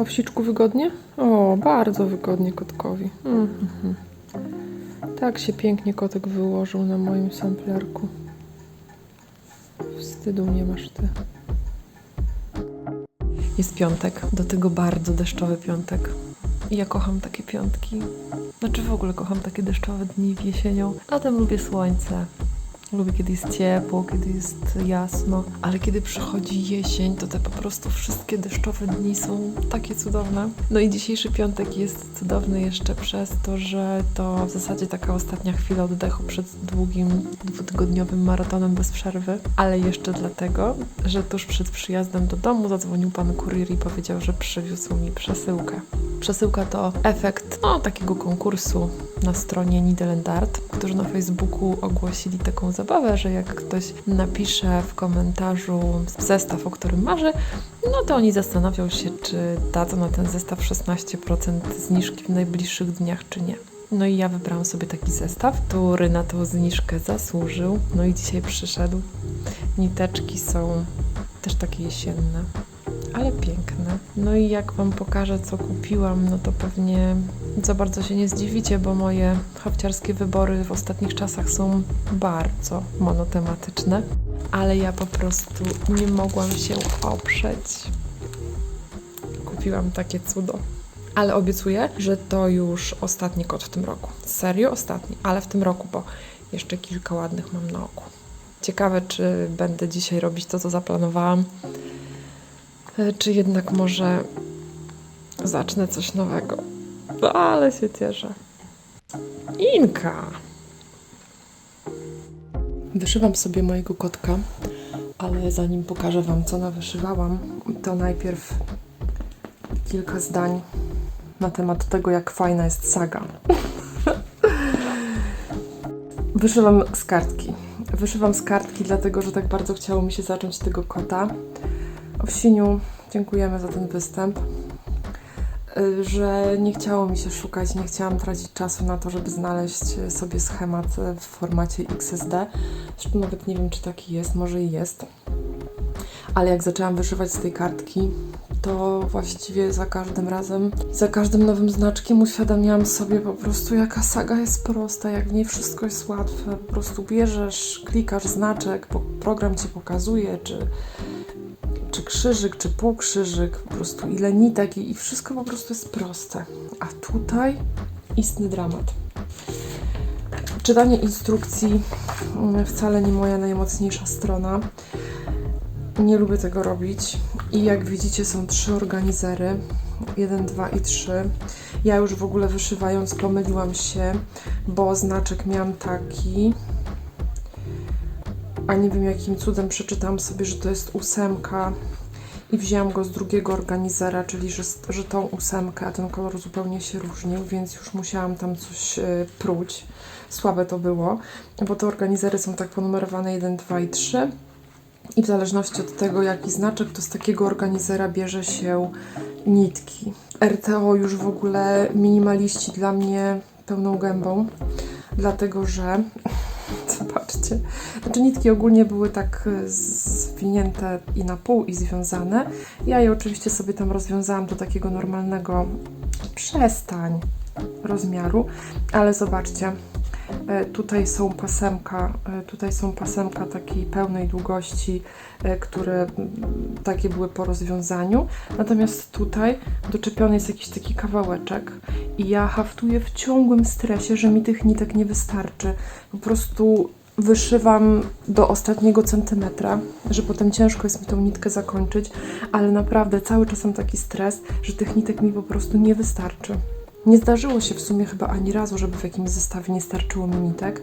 A w siczku wygodnie? O, bardzo wygodnie kotkowi. Mhm. Tak się pięknie kotek wyłożył na moim samplerku. Wstydu nie masz ty. Jest piątek, do tego bardzo deszczowy piątek. I ja kocham takie piątki. Znaczy w ogóle kocham takie deszczowe dni w jesienią. Latem lubię słońce. Lubię, kiedy jest ciepło, kiedy jest jasno, ale kiedy przychodzi jesień, to te po prostu wszystkie deszczowe dni są takie cudowne. No i dzisiejszy piątek jest cudowny jeszcze przez to, że to w zasadzie taka ostatnia chwila oddechu przed długim, dwutygodniowym maratonem bez przerwy, ale jeszcze dlatego, że tuż przed przyjazdem do domu zadzwonił pan kurier i powiedział, że przywiózł mi przesyłkę. Przesyłka to efekt no, takiego konkursu na stronie Nidelendart, którzy na Facebooku ogłosili taką zabawę, że jak ktoś napisze w komentarzu zestaw, o którym marzy, no to oni zastanawiał się, czy dadzą na ten zestaw 16% zniżki w najbliższych dniach, czy nie. No i ja wybrałam sobie taki zestaw, który na tą zniżkę zasłużył. No i dzisiaj przyszedł. Niteczki są też takie jesienne ale piękne. No i jak Wam pokażę, co kupiłam, no to pewnie za bardzo się nie zdziwicie, bo moje hafciarskie wybory w ostatnich czasach są bardzo monotematyczne, ale ja po prostu nie mogłam się oprzeć. Kupiłam takie cudo. Ale obiecuję, że to już ostatni kot w tym roku. Serio ostatni, ale w tym roku, bo jeszcze kilka ładnych mam na oku. Ciekawe, czy będę dzisiaj robić to, co zaplanowałam. E, czy jednak może zacznę coś nowego. No, ale się cieszę. Inka! Wyszywam sobie mojego kotka, ale zanim pokażę Wam, co nawyszywałam, to najpierw kilka zdań na temat tego, jak fajna jest saga. Wyszywam z kartki. Wyszywam z kartki, dlatego że tak bardzo chciało mi się zacząć tego kota. Owsiniu, dziękujemy za ten występ. Y, Że nie chciało mi się szukać, nie chciałam tracić czasu na to, żeby znaleźć sobie schemat w formacie XSD. Zresztą nawet nie wiem, czy taki jest, może i jest. Ale jak zaczęłam wyszywać z tej kartki, to właściwie za każdym razem, za każdym nowym znaczkiem uświadamiałam sobie po prostu, jaka saga jest prosta, jak w niej wszystko jest łatwe. Po prostu bierzesz, klikasz znaczek, program ci pokazuje, czy czy krzyżyk, czy półkrzyżyk, po prostu ile nitek i, wszystko po prostu jest proste. A tutaj istny dramat. Czytanie instrukcji mm, wcale nie moja najmocniejsza strona. Nie lubię tego robić. I jak widzicie, są trzy organizery. 1, 2 i 3. Ja już w ogóle wyszywając pomyliłam się, bo znaczek miałam taki, a nie wiem jakim cudem przeczytałam sobie, że to jest ósemka i wzięłam go z drugiego organizera, czyli że, że tą ósemkę, a ten kolor zupełnie się różnił, więc już musiałam tam coś y, pruć. Słabe to było, bo te organizery są tak ponumerowane 1, 2 i 3 i w zależności od tego, jaki znaczek, to z takiego organizera bierze się nitki. RTO już w ogóle minimaliści dla mnie pełną gębą, dlatego że Zobaczcie. Znaczy nitki ogólnie były tak y, zwinięte i na pół i związane. Ja je oczywiście sobie tam rozwiązałam do takiego normalnego przestań rozmiaru, ale zobaczcie. e, Tutaj są pasemka, e, tutaj są pasemka takiej pełnej długości, e, które takie były po rozwiązaniu. Natomiast tutaj doczepiony jest jakiś taki kawałeczek ja haftuję w ciągłym stresie, że mi tych nitek nie wystarczy. Po prostu wyszywam do ostatniego centymetra, że potem ciężko jest mi tą nitkę zakończyć, ale naprawdę cały czas mam taki stres, że tych nitek mi po prostu nie wystarczy. Nie zdarzyło się w sumie chyba ani razu, żeby w jakimś zestawie nie starczyło mi nitek.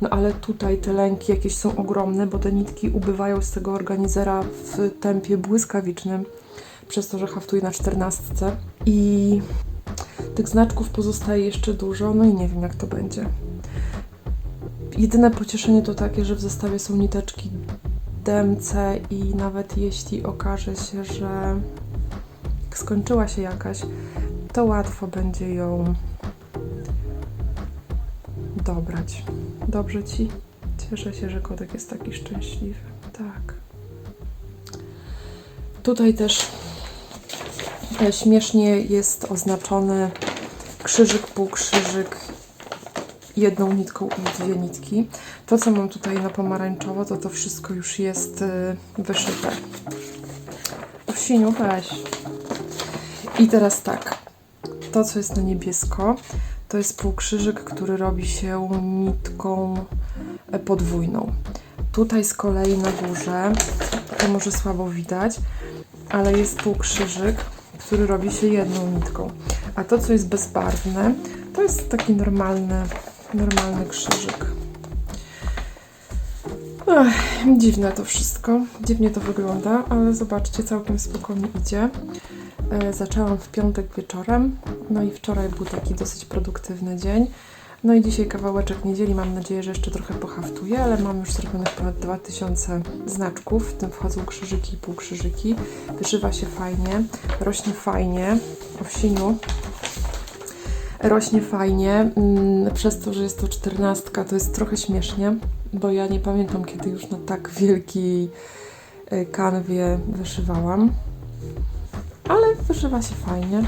No ale tutaj te lęki jakieś są ogromne, bo te nitki ubywają z tego organizera w tempie błyskawicznym, przez to, że haftuję na czternastce. I tych znaczków pozostaje jeszcze dużo, no i nie wiem jak to będzie. Jedyne pocieszenie to takie, że w zestawie są niteczki DMC i nawet jeśli okaże się, że skończyła się jakaś, to łatwo będzie ją dobrać. Dobrze ci? Cieszę się, że kotek jest taki szczęśliwy. Tak. Tutaj też E, Śmiesznie jest oznaczony krzyżyk, półkrzyżyk, jedną nitką i dwie nitki. To, co mam tutaj na pomarańczowo, to to wszystko już jest y, wyszyte. Owsiniu, weź. I teraz tak. To, co jest na niebiesko, to jest półkrzyżyk, który robi się nitką e, podwójną. Tutaj z kolei na górze, to może słabo widać, ale jest półkrzyżyk, który robi się jedną nitką. A to, co jest bezbarwne, to jest taki normalny, normalny krzyżyk. Ech, dziwne to wszystko, dziwnie to wygląda, ale zobaczcie, całkiem spokojnie idzie. E, Zaczęłam w piątek wieczorem, no i wczoraj był taki dosyć produktywny dzień. No i dzisiaj kawałeczek niedzieli, mam nadzieję, że jeszcze trochę pohaftuję, ale mam już zrobionych ponad 2000 znaczków, w tym wchodzą krzyżyki i półkrzyżyki. Wyszywa się fajnie, rośnie fajnie, owsiniu. Rośnie fajnie, mm, przez to, że jest to czternastka, to jest trochę śmiesznie, bo ja nie pamiętam, kiedy już na tak wielkiej y, kanwie wyszywałam. Ale wyszywa się fajnie.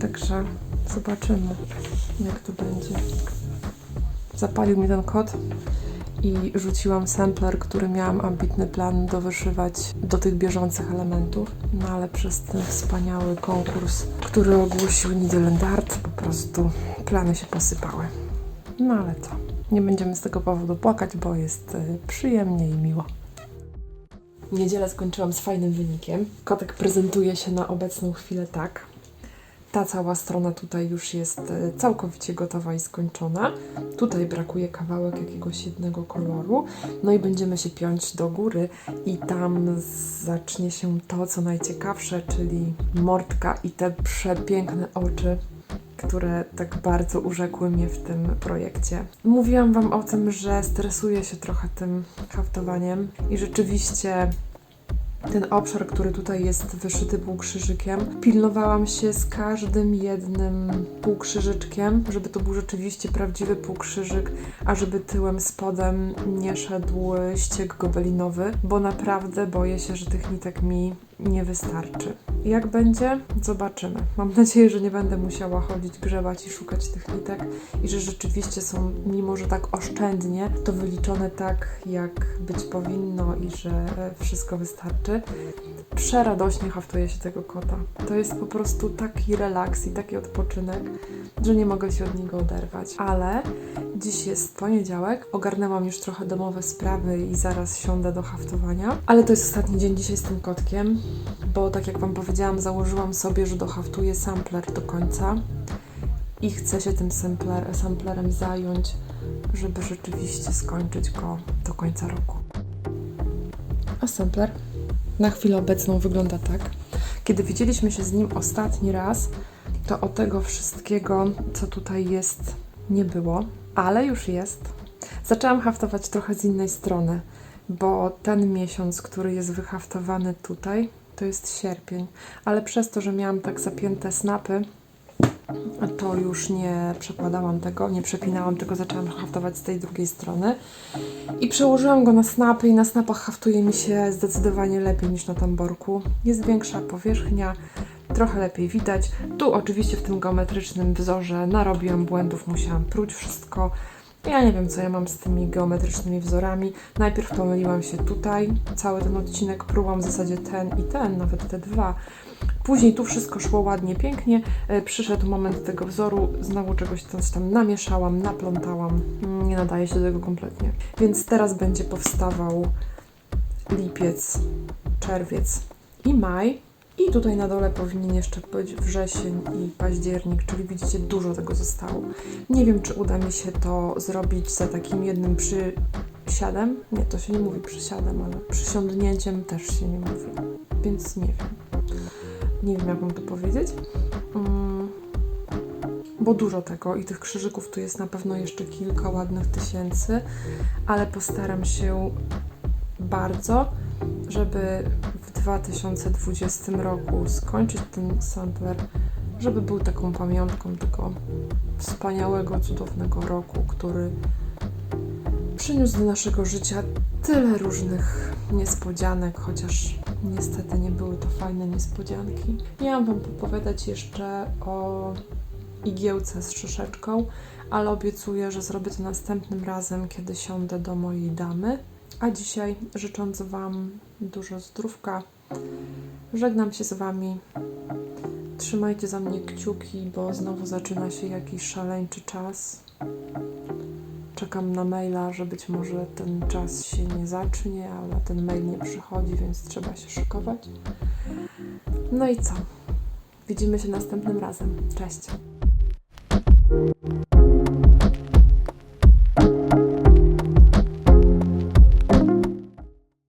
Także zobaczymy, jak to będzie. Zapalił mi ten kot i rzuciłam sampler, który miałam ambitny plan dowyszywać do tych bieżących elementów. No ale przez ten wspaniały konkurs, który ogłosił Art, po prostu plany się posypały. No ale co? Nie będziemy z tego powodu płakać, bo jest y, przyjemnie i miło. Niedzielę skończyłam z fajnym wynikiem. Kotek prezentuje się na obecną chwilę tak. Ta cała strona tutaj już jest e, całkowicie gotowa i skończona. Tutaj brakuje kawałek jakiegoś jednego koloru. No i będziemy się piąć do góry i tam zacznie się to, co najciekawsze, czyli mordka i te przepiękne oczy które tak bardzo urzekły mnie w tym projekcie. Mówiłam Wam o tym, że stresuję się trochę tym haftowaniem i rzeczywiście ten obszar, który tutaj jest wyszyty półkrzyżykiem, pilnowałam się z każdym jednym półkrzyżyczkiem, żeby to był rzeczywiście prawdziwy półkrzyżyk, a żeby tyłem, spodem nie szedł ścieg gobelinowy, bo naprawdę boję się, że tych nitek mi nie wystarczy. Jak będzie? Zobaczymy. Mam nadzieję, że nie będę musiała chodzić, grzebać i szukać tych nitek i że rzeczywiście są, mimo że tak oszczędnie, to wyliczone tak, jak być powinno i że wszystko wystarczy. Przeradośnie haftuje się tego kota. To jest po prostu taki relaks i taki odpoczynek, że nie mogę się od niego oderwać. Ale dziś jest poniedziałek, ogarnęłam już trochę domowe sprawy i zaraz siądę do haftowania. Ale to jest ostatni dzień dzisiaj z tym kotkiem, bo tak jak Wam powiedziałam, założyłam sobie, że dohaftuję sampler do końca i chcę się tym sampler, samplerem zająć, żeby rzeczywiście skończyć go do końca roku. A sampler na chwilę obecną wygląda tak. Kiedy widzieliśmy się z nim ostatni raz, to o tego wszystkiego, co tutaj jest, nie było, ale już jest. Zaczęłam haftować trochę z innej strony, bo ten miesiąc, który jest wyhaftowany tutaj, to jest sierpień, ale przez to, że miałam tak zapięte snapy, to już nie przekładałam tego, nie przepinałam, tylko zaczęłam haftować z tej drugiej strony. I przełożyłam go na snapy i na snapach haftuje mi się zdecydowanie lepiej niż na tamborku. Jest większa powierzchnia, trochę lepiej widać. Tu oczywiście w tym geometrycznym wzorze narobiłam błędów, musiałam próć wszystko. Ja nie wiem, co ja mam z tymi geometrycznymi wzorami. Najpierw pomyliłam się tutaj, cały ten odcinek prułam w zasadzie ten i ten, nawet te dwa. Później tu wszystko szło ładnie, pięknie. E, Przyszedł moment tego wzoru, znowu czegoś tam namieszałam, naplątałam. Mm, Nie nadaje się do tego kompletnie. Więc teraz będzie powstawał lipiec, czerwiec i maj. I tutaj na dole powinien jeszcze być wrzesień i październik, czyli widzicie, dużo tego zostało. Nie wiem, czy uda mi się to zrobić za takim jednym przysiadem. Nie, to się nie mówi przysiadem, ale przysiądnięciem też się nie mówi. Więc nie wiem. Nie wiem, jak mam to powiedzieć. Mm, bo dużo tego i tych krzyżyków tu jest na pewno jeszcze kilka ładnych tysięcy, ale postaram się bardzo, żeby 2020 roku skończyć ten sampler, żeby był taką pamiątką tego wspaniałego, cudownego roku, który przyniósł do naszego życia tyle różnych niespodzianek, chociaż niestety nie były to fajne niespodzianki. Miałam Wam opowiadać jeszcze o igiełce z szyszeczką, ale obiecuję, że zrobię to następnym razem, kiedy siądę do mojej damy. A dzisiaj, życząc Wam dużo zdrówka, żegnam się z Wami. Trzymajcie za mnie kciuki, bo znowu zaczyna się jakiś szaleńczy czas. Czekam na maila, że być może ten czas się nie zacznie, ale ten mail nie przychodzi, więc trzeba się szykować. No i co? Widzimy się następnym razem. Cześć.